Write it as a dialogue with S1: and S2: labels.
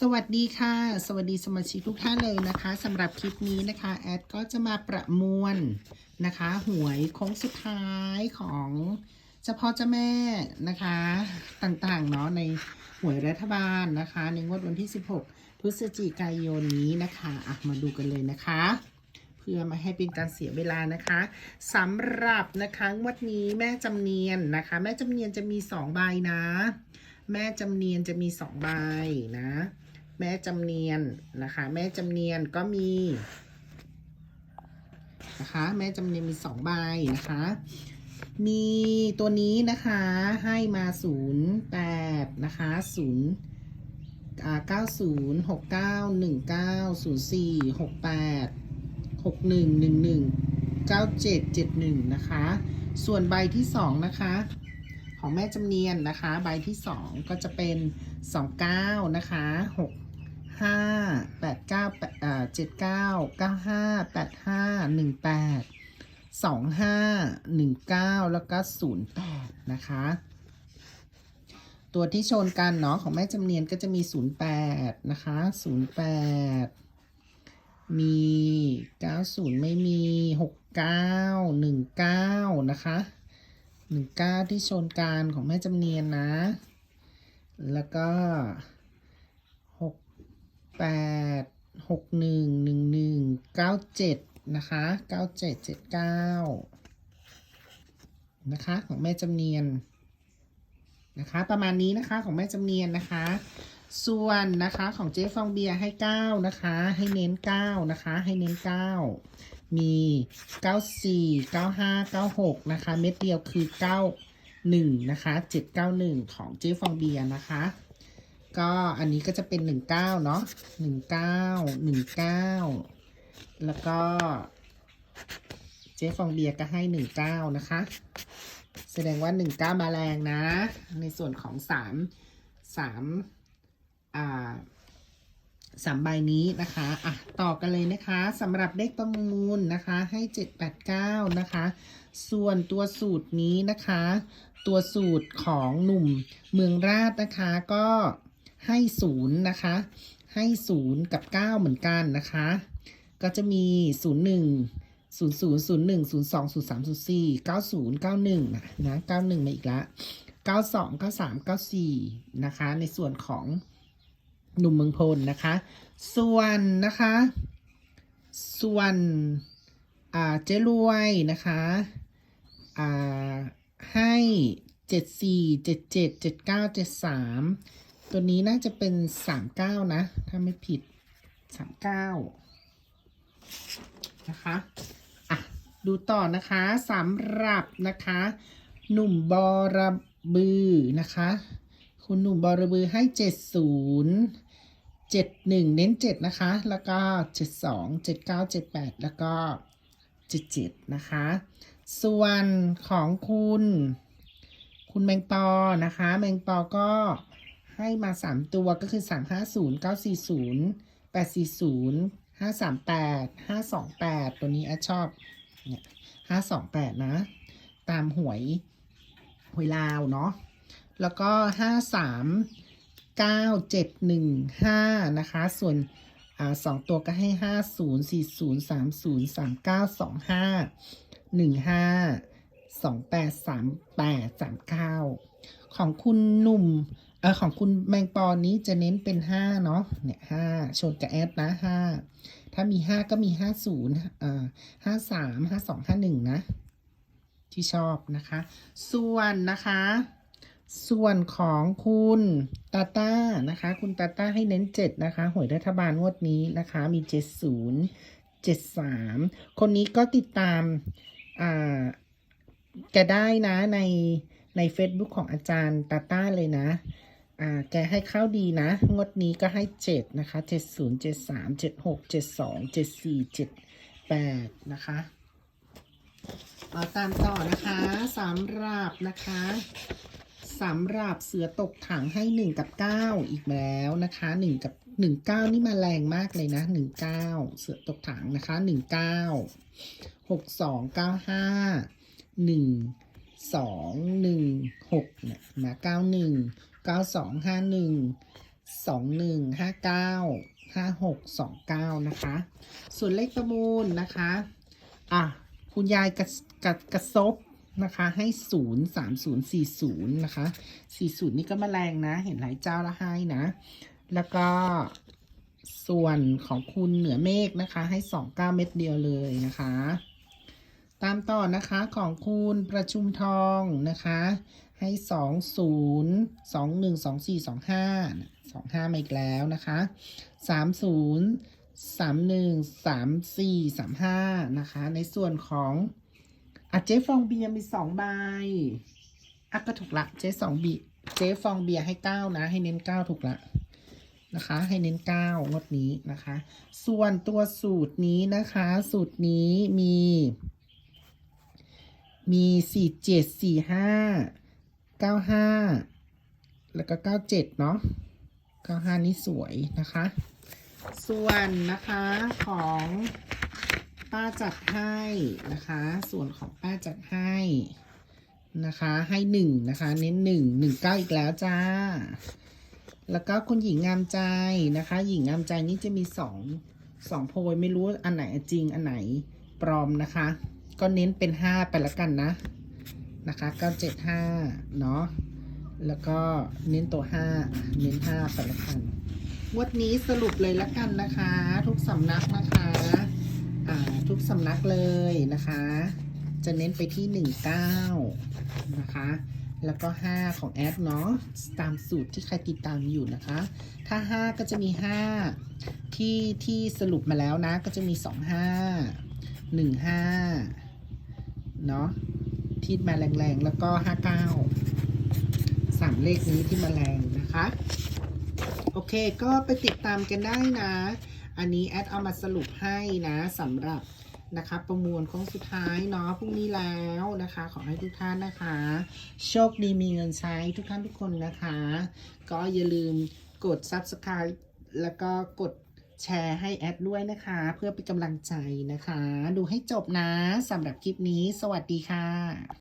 S1: สวัสดีค่ะ สวัสดีสมาชิกทุกท่านเลยนะคะสำหรับคลิปนี้นะคะแอดก็จะมาประมวลนะคะ หวยโค้งสุดท้ายของเฉพาะเจ้าแม่นะคะต่างๆเนาะในหวยรัฐบาลนะคะ ในงวดวันที่ 16 พฤศจิกายนนี้นะคะอะมาดูกันเลยนะคะ เพื่อไมาให้เป็นการเสียเวลานะคะสำหรับนะคะงวดนี้แม่จำเนียนนะคะ แม่จำเนียนจะมีสองใบนะ แม่จำเนียนจะมีสองใบนะ แม่จำเนียนนะคะ แม่จำเนียนก็มีนะคะ แม่จำเนียนมีสองใบนะคะ มีตัวนี้นะคะให้มาศูนย์แปดนะคะศูนย์เก้าศูนย์หกเก้าหนึ่งเก้าศูนย์สี่หกแปดหกหนึ่งหนึ่งหนึ่งเก้าเจ็ดเจ็ดหนึ่งนะคะ ส่วนใบที่สองนะคะของแม่จำเนียนนะคะ ใบที่สองก็จะเป็นสองเก้านะคะ ห้าแปดเก้าเอ่อเจ็ดเก้าเก้าห้าแปดห้าหนึ่งแปดสองห้าหนึ่งเก้าแล้วก็ศูนย์แปดนะคะ ตัวที่ชนกันเนาะของแม่จำเนียนก็จะมีศูนย์แปดนะคะศูนย์แปดมีเก้าศูนย์ไม่มีหกเก้าหนึ่งเก้านะคะหนึ่งเก้าที่ชนการของแม่จำเนียนนะ แล้วก็ แปดหกหนึ่งหนึ่งหนึ่งเก้าเจ็ดนะคะเก้าเจ็ดเจ็ดเก้านะคะของแม่จำเนียนนะคะประมาณนี้นะคะของแม่จำเนียนนะคะ ส่วนนะคะของเจ๊ฟองเบียร์ให้เก้านะคะ ให้เน้นเก้านะคะให้เน้นเก้ามี94 95 96นะคะเม็ดเดียวคือ91นะคะ791ของเจ๊ฟองเบียร์นะคะ ก็อันนี้ก็จะเป็น19เก้าเนาะ19 19แล้วก็ เจ๊ฟองเบียร์ก็ให้19นะคะ แสดงว่า19มาแรงนะ ในส่วนของ3 3อ่าสามใบนี้นะคะอะต่อกันเลยนะคะสำหรับเลขประมูลนะคะให้ 789 นะคะ ส่วนตัวสูตรนี้นะคะ ตัวสูตรของหนุ่มเมืองราชนะคะก็ ให้ศูนย์นะคะ ให้ศูนย์กับ9เหมือนกันนะคะ ก็จะมี01 00 01 02 03 04 90 91นะนะ91มาอีกละ92 93 94นะคะ ในส่วนของหนุ่มเมืองพลนะคะ ส่วนนะคะ ส่วนอ่าเจรวยนะคะอ่าให้เจ็ดสี่เจ็ดเจ็ดเจ็ดเก้าเจ็ดสาม ตัวนี้น่าจะเป็นสามเก้านะ ถ้าไม่ผิดสามเก้านะคะอะดูต่อนะคะสำหรับนะคะ หนุ่มบอระบือนะคะ คุณหนุ่มบอระบือให้เจ็ดศูนย์เจ็ดหนึ่งเน้นเจ็ดนะคะ แล้วก็เจ็ดสองเจ็ดเก้าเจ็ดแปดแล้วก็เจ็ดเจ็ดนะคะ ส่วนของคุณ คุณแมงปอนะคะ แมงปอก็ ให้มา 3 ตัวก็คือ 350 940 840 538 528 ตัวนี้แอดชอบเนี่ย528 นะ ตามหวยหวยลาวเนาะแล้วก็ 53 9715 นะคะ ส่วนอสองตัวก็ให้ 50 40 30 39 25 15 28 38 39 ของคุณหนุ่มเออของคุณแมงปอนี้จะเน้นเป็นห้าเนาะเนี่ยห้าชนกับแอดนะห้าถ้ามีห้าก็มีห้าศูนย์อ่าห้าสามห้าสองห้าหนึ่งนะ ที่ชอบนะคะ ส่วนนะคะ ส่วนของคุณตาต้านะคะ คุณตาต้าให้เน้นเจ็ดนะคะหวยรัฐบาลงวดนี้นะคะ มีเจ็ดศูนย์เจ็ดสามคนนี้ก็ติดตามอ่าแกได้นะใน ใน Facebook ของอาจารย์ตาต้าเลยนะ อ่า แกให้เข้าดีนะ งวดนี้ก็ให้เจ็ดนะคะเจ็ดศูนย์เจ็ดสามเจ็ดหกเจ็ดสองเจ็ดสี่เจ็ดแปดนะคะเอาตามต่อนะคะสำหรับนะคะสำหรับเสือตกถังให้หนึ่งกับเก้าอีกแล้วนะคะหนึ่งกับหนึ่งเก้านี่มาแรงมากเลยนะหนึ่งเก้าเสือตกถังนะคะหนึ่งเก้าหกสองเก้าห้าหนึ่ง สองหนึ่งหกเนี่ยมาเก้าหนึ่งเก้าสองห้าหนึ่งสองหนึ่งห้าเก้าห้าหกสองเก้านะคะ ส่วนเลขประมูลนะคะ อะ คุณยายกระกระกระซบนะคะ ให้ศูนย์สามศูนย์สี่ศูนย์นะคะสี่ศูนย์นี่ก็มาแรงนะ เห็นหลายเจ้าละให้นะ แล้วก็ส่วนของคุณเหนือเมฆนะคะ ให้สองเก้าเม็ดเดียวเลยนะคะ ตามต่อนะคะของคุณประชุมทองนะคะ ให้สองศูนย์สองหนึ่งสองสี่สองห้าสองห้ามาอีกแล้วนะคะสามศูนย์สามหนึ่งสามสี่สามห้านะคะ ในส่วนของอเจ๊ฟองเบียร์มีสองใบอะก็ถูกละเจ๊สองบีเจ๊ฟองเบียร์ให้เก้านะ ให้เน้นเก้าถูกละนะคะ ให้เน้นเก้างวดนี้นะคะ ส่วนตัวสูตรนี้นะคะ สูตรนี้มี มีสี่เจ็ดสี่ห้าเก้าห้าแล้วก็เก้าเจ็ดเนาะเก้าห้านี่สวยนะคะ ส่วนนะคะของป้าจัดให้นะคะ ส่วนของป้าจัดให้นะคะ ให้หนึ่งนะคะ เน้นหนึ่งหนึ่งเก้าอีกแล้วจ้า แล้วก็คุณหญิงงามใจนะคะ หญิงงามใจนี่จะมีสองสองโพยไม่รู้อันไหนจริงอันไหนปลอมนะคะ ก็เน้นเป็นห้าไปละกันนะนะคะเก้าเจ็ดห้าเนาะแล้วก็เน้นตัวห้าเน้นห้าไปละกันวันนี้สรุปเลยละกันนะคะ ทุกสำนักนะคะอ่าทุกสำนักเลยนะคะ จะเน้นไปที่หนึ่งเก้านะคะแล้วก็ 5 ของแอดเนาะตามสูตรที่ใครติดตามอยู่นะคะ ถ้า 5 ก็จะมี 5 ที่ที่สรุปมาแล้วนะ ก็จะมี 2 5 1 5 เนาะที่มาแรงๆ แล้วก็59สามเลขนี้ที่มาแรงนะคะ โอเคก็ไปติดตามกันได้นะ อันนี้แอดเอามาสรุปให้นะสำหรับนะคะประมวลของสุดท้ายเนาะพรุ่งนี้แล้วนะคะ ขอให้ทุกท่านนะคะ โชคดีมีเงินใช้ทุกท่านทุกคนนะคะ ก็อย่าลืมกด subscribe แล้วก็กด แชร์ให้แอดด้วยนะคะ เพื่อเป็นกำลังใจนะคะ ดูให้จบนะสำหรับคลิปนี้ สวัสดีค่ะ